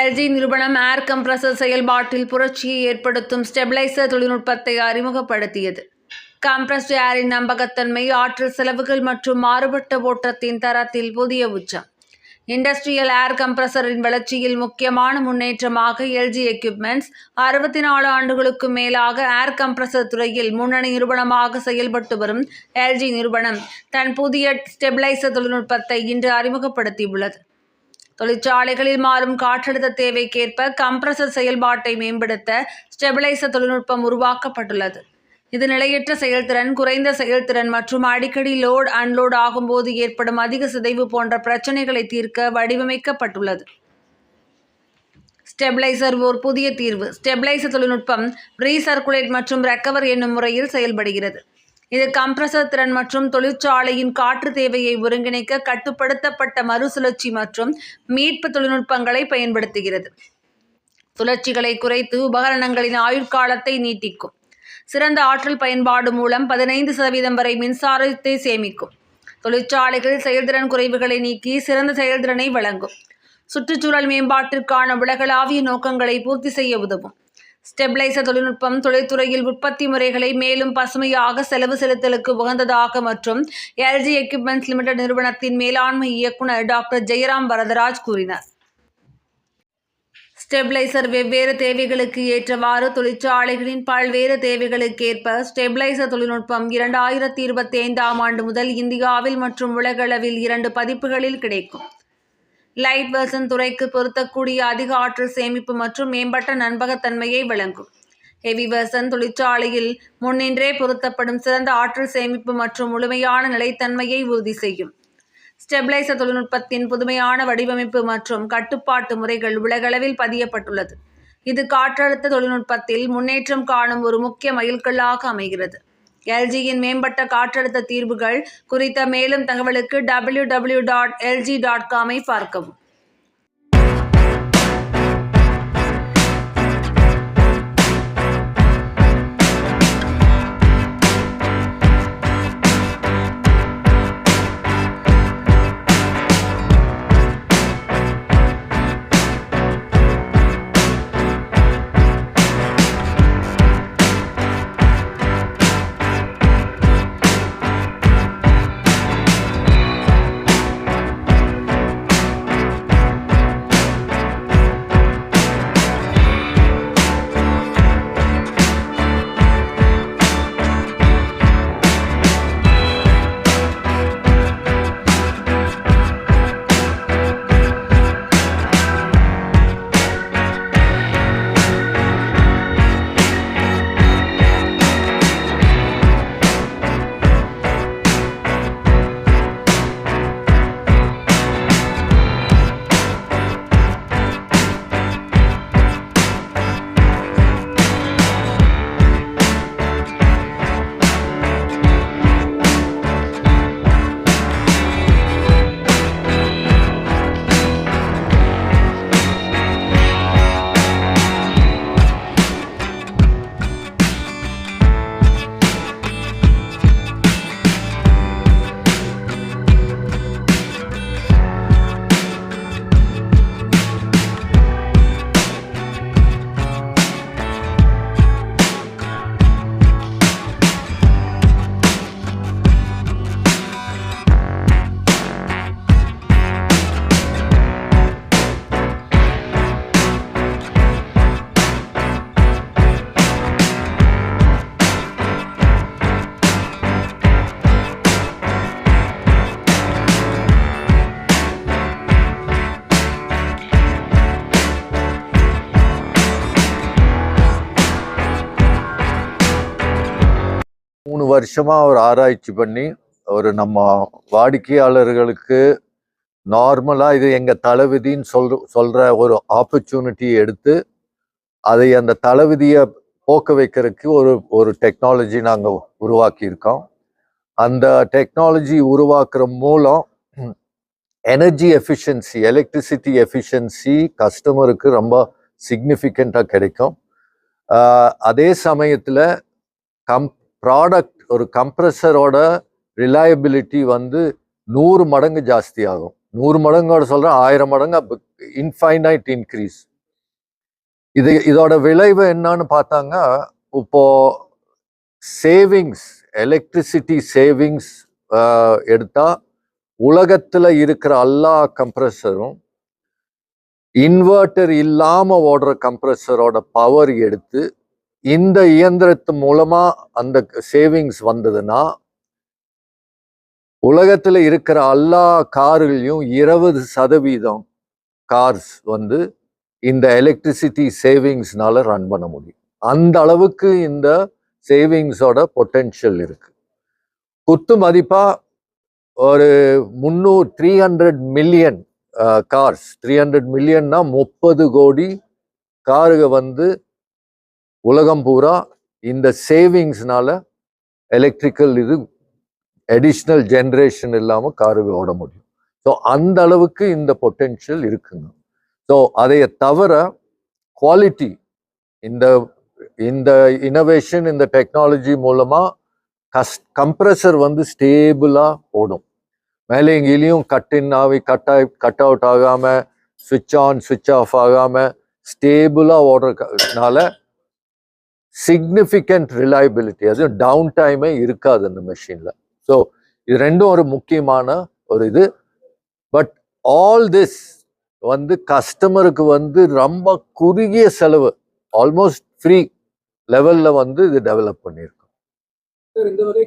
LG நிறுவனம் ஏர் compressor செயல்பாட்டில் புரட்சியை ஏற்படுத்தும் ஸ்டெபிளைசர் தொழில்நுட்பத்தை அறிமுகப்படுத்தியது. கம்ப்ரஸ்ட் ஏரின் நம்பகத்தன்மை ஆற்றல் செலவுகள் மற்றும் மாறுபட்ட ஓட்டத்தின் தரத்தில் புதிய உச்சம். இண்டஸ்ட்ரியல் ஏர் கம்ப்ரஸரின் வளர்ச்சியில் முக்கியமான முன்னேற்றமாக எல்ஜி எக்யூப்மெண்ட்ஸ் அறுபத்தி நாலு ஆண்டுகளுக்கு மேலாக ஏர் கம்ப்ரஸர் துறையில் முன்னணி நிறுவனமாக செயல்பட்டு வரும் எல்ஜி நிறுவனம் தன் புதிய ஸ்டெபிளைசர் தொழில்நுட்பத்தை இன்று அறிமுகப்படுத்தியுள்ளது. தொழிற்சாலைகளில் மாறும் காற்றழுத்த தேவைக்கேற்ப கம்ப்ரசர் செயல்பாட்டை மேம்படுத்த ஸ்டெபிளைசர் தொழில்நுட்பம் உருவாக்கப்பட்டுள்ளது. இது நிலையற்ற செயல்திறன் குறைந்த செயல்திறன் மற்றும் அடிக்கடி லோட் அன்லோட் ஆகும்போது ஏற்படும் அதிக சிதைவு போன்ற பிரச்சனைகளை தீர்க்க வடிவமைக்கப்பட்டுள்ளது. ஸ்டெபிளைசர் ஓர் புதிய தீர்வு. ஸ்டெபிளைசர் தொழில்நுட்பம் ரீசர்குலேட் மற்றும் ரெக்கவர் என்னும் முறையில் செயல்படுகிறது. இது கம்ப்ரசர் திறன் மற்றும் தொழிற்சாலையின் காற்று தேவையை ஒருங்கிணைக்க கட்டுப்படுத்தப்பட்ட மறுசுழற்சி மற்றும் மீட்பு தொழில்நுட்பங்களை பயன்படுத்துகிறது. சுழற்சிகளை குறைத்து உபகரணங்களின் ஆயுட்காலத்தை நீட்டிக்கும். சிறந்த ஆற்றல் பயன்பாடு மூலம் பதினைந்து சதவீதம் வரை மின்சாரத்தை சேமிக்கும். தொழிற்சாலைகளில் செயல்திறன் குறைவுகளை நீக்கி சிறந்த செயல்திறனை வழங்கும். சுற்றுச்சூழல் மேம்பாட்டிற்கான உலகளாவிய நோக்கங்களை பூர்த்தி செய்ய உதவும். ஸ்டெபிளைசர் தொழில்நுட்பம் தொழில்துறையில் உற்பத்தி முறைகளை மேலும் பசுமையாக செலவு செலுத்தலுக்கு உகந்ததாக மற்றும் எல்ஜி எக்யூப்மெண்ட்ஸ் லிமிடெட் நிறுவனத்தின் மேலாண்மை இயக்குனர் டாக்டர் ஜெயராம் வரதராஜ் கூறினார். ஸ்டெபிளைசர் வெவ்வேறு தேவைகளுக்கு ஏற்றவாறு தொழிற்சாலைகளின் பல்வேறு தேவைகளுக்கேற்ப ஸ்டெபிளைசர் தொழில்நுட்பம் இரண்டாயிரத்தி இருபத்தி ஐந்தாம் ஆண்டு முதல் இந்தியாவில் மற்றும் உலகளவில் இரண்டு பதிப்புகளில் கிடைக்கும். லைட் வெர்சன் துறைக்கு பொருத்தக்கூடிய அதிக ஆற்றல் சேமிப்பு மற்றும் மேம்பட்ட நண்பகத்தன்மையை வழங்கும். ஹெவி வெர்சன் தொழிற்சாலையில் முன்னின்றே பொருத்தப்படும் சிறந்த ஆற்றல் சேமிப்பு மற்றும் முழுமையான நிலைத்தன்மையை உறுதி செய்யும். ஸ்டெபிளைசர் தொழில்நுட்பத்தின் புதுமையான வடிவமைப்பு மற்றும் கட்டுப்பாட்டு முறைகள் உலகளவில் பதியப்பட்டுள்ளது. இது காற்றழுத்த தொழில்நுட்பத்தில் முன்னேற்றம் காணும் ஒரு முக்கிய மைல்கல்லாக அமைகிறது. எல்ஜியின் மேம்பட்ட காற்றழுத்த தீர்வுகள் குறித்த மேலும் தகவலுக்கு W W dot LG dot காமை பார்க்கவும். வருஷமாக ஒரு ஆராய்ச்சி பண்ணி ஒரு நம்ம வாடிக்கையாளர்களுக்கு நார்மலாக இது எங்கள் தளவிதின்னு சொல்ற சொல்கிற ஒரு ஆப்பர்ச்சுனிட்டியை எடுத்து அதை அந்த தளவிதியை போக்க வைக்கிறதுக்கு ஒரு ஒரு டெக்னாலஜி நாங்கள் உருவாக்கியிருக்கோம். அந்த டெக்னாலஜி உருவாக்குற மூலம் எனர்ஜி எஃபிஷியன்சி எலக்ட்ரிசிட்டி எஃபிஷியன்சி கஸ்டமருக்கு ரொம்ப சிக்னிஃபிகண்ட்டாக கிடைக்கும். அதே சமயத்தில் கம் ப்ராடக்ட் ஒரு கம்ப்ரஸரோட ரிலையபிலிட்டி வந்து நூறு மடங்கு ஜாஸ்தி ஆகும் நூறு மடங்கோட சொல்கிறேன் ஆயிரம் மடங்கு இன்ஃபைனைட் இன்க்ரீஸ் இது இதோட விளைவு என்னன்னு பார்த்தாங்க இப்போ சேவிங்ஸ் எலக்ட்ரிசிட்டி சேவிங்ஸ் எடுத்தால் உலகத்தில் இருக்கிற எல்லா கம்ப்ரஸரும் இன்வெர்ட்டர் இல்லாமல் ஓடுற கம்ப்ரஸரோட பவர் எடுத்து இந்த இயந்திரத்து மூலமா அந்த சேவிங்ஸ் வந்ததுன்னா உலகத்தில் இருக்கிற எல்லா கார்களையும் இருபது சதவீதம் கார்ஸ் வந்து இந்த எலக்ட்ரிசிட்டி சேவிங்ஸ்னால ரன் பண்ண முடியும். அந்த அளவுக்கு இந்த சேவிங்ஸோட பொட்டென்ஷியல் இருக்கு. குத்து மதிப்பா ஒரு முந்நூறு three hundred million cars three hundred மில்லியன்னா முப்பது கோடி காருக வந்து உலகம் பூரா இந்த சேவிங்ஸ்னால எலக்ட்ரிக்கல் இது அடிஷ்னல் ஜென்ரேஷன் இல்லாமல் காரு ஓட முடியும். ஸோ அந்த அளவுக்கு இந்த பொட்டென்ஷியல் இருக்குங்க. ஸோ அதைய தவிர குவாலிட்டி இந்த இந்த இனோவேஷன் இந்த டெக்னாலஜி மூலமாக கஸ் கம்ப்ரஸர் வந்து ஸ்டேபிளாக ஓடும். மேலே எங்கேயும் கட் இன் ஆகி கட் ஆகி கட் அவுட் ஆகாமல் சுவிட்ச் ஆன் சுவிட்ச் ஆஃப் ஆகாமல் ஸ்டேபிளாக ஓடுறதுனால சிக்னிஃபிகண்ட் ரிலையபிலிட்டி அதுவும் டவுன் டைமே இருக்காது அந்த மெஷின்ல ஸோ இது ரெண்டும் ஒரு முக்கியமான ஒரு இது. பட் ஆல் திஸ் வந்து கஸ்டமருக்கு வந்து ரொம்ப குறுகிய செலவு. ஆல்மோஸ்ட் ஃப்ரீ லெவல்ல வந்து இது டெவலப் பண்ணியிருக்கோம்.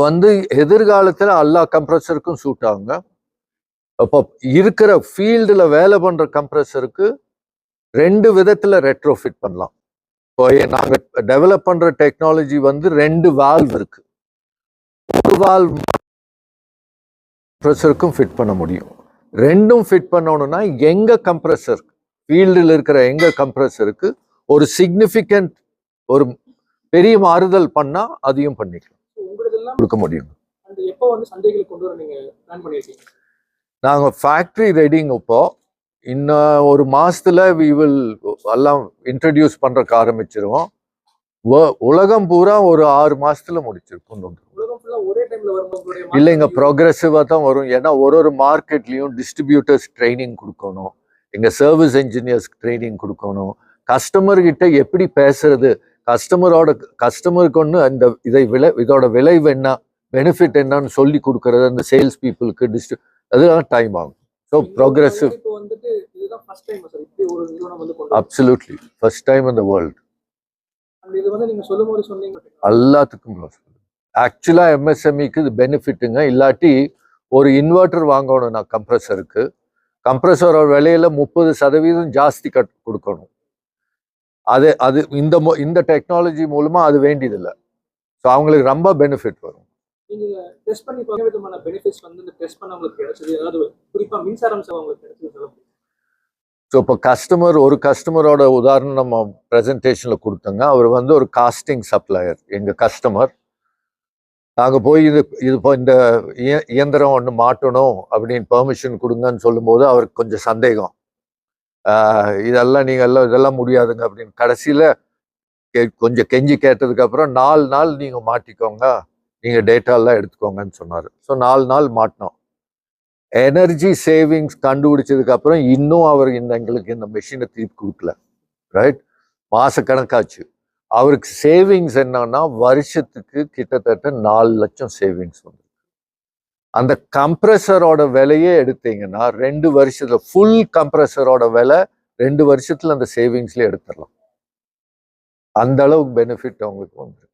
வந்து எதிர்காலத்துல எல்லா கம்ப்ரஸருக்கும் சூட் ஆகுங்க. அப்போ இருக்கிற ஃபீல்டில் வேலை பண்ற கம்ப்ரஸருக்கு ரெண்டு விதத்துல ரெட்ரோ ஃபிட் பண்ணலாம். நாங்கள் டெவலப் பண்ற டெக்னாலஜி வந்து ரெண்டு வால்வ் இருக்கு. ஒரு வால்வ் கம்ப்ரஸருக்கும் ஃபிட் பண்ண முடியும். ரெண்டும் ஃபிட் பண்ணணும்னா எங்க கம்ப்ரஸர் ஃபீல்டில் இருக்கிற எங்க கம்ப்ரஸருக்கு ஒரு சிக்னிஃபிகண்ட் ஒரு பெரிய மாறுதல் பண்ணா அதையும் பண்ணிக்கலாம். கொடுக்க முடியும். நாங்கள் ஃபேக்ட்ரி ரெடிங் இப்போ. இன்னும் ஒரு மாசத்துல வி வில் எல்லாம் இன்ட்ரடியூஸ் பண்றதுக்கு ஆரம்பிச்சிருவோம். உலகம் பூரா ஒரு ஆறு மாசத்துல முடிச்சிருக்கோம் இல்லைங்க ப்ரோக்ரெசிவா தான் வரும். ஏன்னா ஒரு ஒரு மார்க்கெட்லயும் டிஸ்ட்ரிபியூட்டர்ஸ் ட்ரைனிங் கொடுக்கணும். எங்க சர்வீஸ் இன்ஜினியர்ஸ்க்கு ட்ரைனிங் கொடுக்கணும். கஸ்டமர் கிட்ட எப்படி பேசுறது? கஸ்டமரோட கஸ்டமருக்கு ஒன்று அந்த இதை விளை இதோட விளைவு என்ன? பெனிஃபிட் என்னன்னு சொல்லி கொடுக்கறது அந்த சேல்ஸ் பீப்புளுக்கு டிஸ்ட்ரி அதெல்லாம் டைம் ஆகும். ஸோ வரும். அப்சல்யூட்லி ஃபர்ஸ்ட் டைம் இந்த வேர்ல்டு எல்லாத்துக்கும் ஆக்சுவலா எம்எஸ்எம்இக்கு இது பெனிஃபிட்டுங்க இல்லாட்டி ஒரு இன்வெர்ட்டர் வாங்கணும். நான் கம்ப்ரஸருக்கு கம்ப்ரஸரோட விலையில முப்பது சதவீதம் ஜாஸ்தி கட் கொடுக்கணும். அது அது இந்த இந்த டெக்னாலஜி மூலமா அது வேண்டியதில்லை. ஸோ அவங்களுக்கு ரொம்ப பெனிஃபிட் வரும். நீங்க டெஸ்ட் பண்ணி பார்க்க விதமான பெனிஃபிட்ஸ் வந்து இந்த டெஸ்ட் பண்ண உங்களுக்கு கிடைச்சது? ஏதாவது குறிப்பா மின்சாரம் சேவை உங்களுக்கு கிடைச்சது சொல்ல முடியும்? ஸோ இப்போ கஸ்டமர் ஒரு கஸ்டமரோட உதாரணம் நம்ம ப்ரெசன்டேஷனில் கொடுத்தோங்க. அவர் வந்து ஒரு காஸ்டிங் சப்ளையர் எங்கள் கஸ்டமர் நாங்கள் போய் இது இது இப்போ இந்த இய- இயந்திரம் ஒன்று மாட்டணும் அப்படின்னு பெர்மிஷன் கொடுங்கன்னு சொல்லும்போது அவருக்கு கொஞ்சம் சந்தேகம். இதெல்லாம் நீங்கள் எல்லாம் இதெல்லாம் முடியாதுங்க அப்படின்னு கடைசியில் கொஞ்சம் கெஞ்சி கேட்டதுக்கப்புறம் நாலு நாள் நீங்கள் மாட்டிக்கோங்க. நீங்கள் டேட்டாலாம் எடுத்துக்கோங்கன்னு சொன்னார். ஸோ நாலு நாள் மாட்டினோம். எனர்ஜி சேவிங்ஸ் கண்டுபிடிச்சதுக்கப்புறம் இன்னும் அவர் இந்த எங்களுக்கு இந்த மெஷினை திருப்பி கொடுக்கல. ரைட் மாதக்கணக்காச்சு அவருக்கு சேவிங்ஸ் என்னன்னா வருஷத்துக்கு கிட்டத்தட்ட நாலு லட்சம் சேவிங்ஸ் வந்து அந்த கம்ப்ரஸரோட விலையே எடுத்தீங்கன்னா ரெண்டு வருஷத்துல ஃபுல் கம்ப்ரஸரோட விலை ரெண்டு வருஷத்துல அந்த சேவிங்ஸ்ல எடுத்துடலாம். அந்த அளவுக்கு பெனிஃபிட் அவங்களுக்கு வந்துருக்கு.